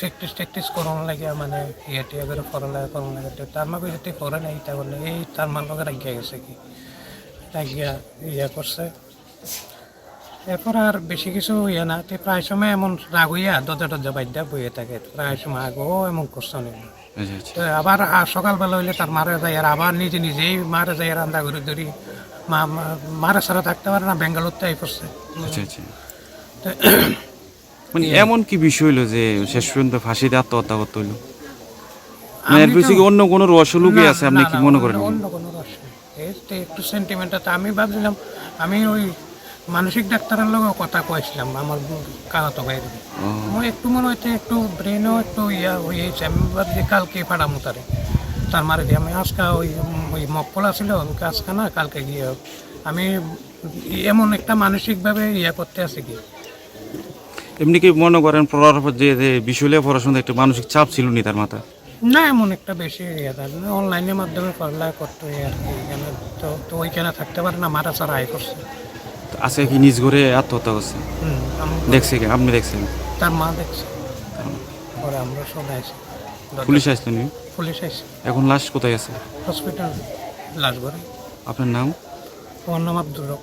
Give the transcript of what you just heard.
Practice tactics করন লাগে মানে ইয়ে টিয়া করে পড়ালেখা করন লাগে। তার মাকে যদি পড়ে নাই তা বলে এই তার মান লোকের রাখিয়া গেছে কি? রাখিয়া ইয়ে করছে। এরপর আর বেশি কিছু ইয়ে না। তো প্রায় সময় এমন রাগ হইয়া দরজা টরজা বাদ্যা বইয়ে থাকে। প্রায় সময় আগেও এমন করছে আচ্ছা আচ্ছা। তো আবার সকালবেলা হইলে তার মারে যায় আর আবার নিজে নিজেই মারে যায় রান্না করে ধরি। মা মা- মারে ছাড়া থাকতে পারে না বেঙ্গালোরতে আই করছে আচ্ছা আচ্ছা। তো মানে এমন কি বিষয় হইল যে শেষ পর্যন্ত ফাঁসিতে আত্মহত্যা করতে হইল? মানে এর পিছনে অন্য কোনো রহস্য লুকিয়ে আছে? আপনি কি মনে করেন? অন্য কোনো রহস্য তো একটু সেন্টিমেন্ট আমি ভাবছিলাম আমি ওই মানসিক ডাক্তারের লগে কথা কয়েছিলাম আমার কানাতো একটু মনে হচ্ছে একটু ব্রেনও একটু ইয়া হয়েছে আমি ভাবছি কালকে পাঠামো তারে। তার মারে দিয়ে আমি আজকে ওই ওই মক্কলা ছিল আমি আজকে না কালকে গিয়ে আমি এমন একটা মানসিকভাবে ইয়া করতে আছি কি? এমনি কি মনে করেন পড়ার পর যে যে বিষয় পড়াশোনা একটা মানসিক চাপ ছিল নি তার মাথা না এমন একটা বেশি ইয়ে থাকে। অনলাইনের মাধ্যমে পড়ালেখা করতে হয় আর কি। এখানে তো তো ওইখানে থাকতে পারে না মারা ছাড়া আয় করছে। তো আজকে কি নিজ ঘরে আত্মহত্যা করছে? হুম আমি দেখছে কি? আপনি দেখছেন? তার মা দেখছে। পরে আমরা সবাই আছি পুলিশ আসলো নি? পুলিশ আইছে এখন লাশ কোথায় আছে? হসপিটাল লাশ ঘরে আপনার নাম? আমার নাম আব্দুর রব।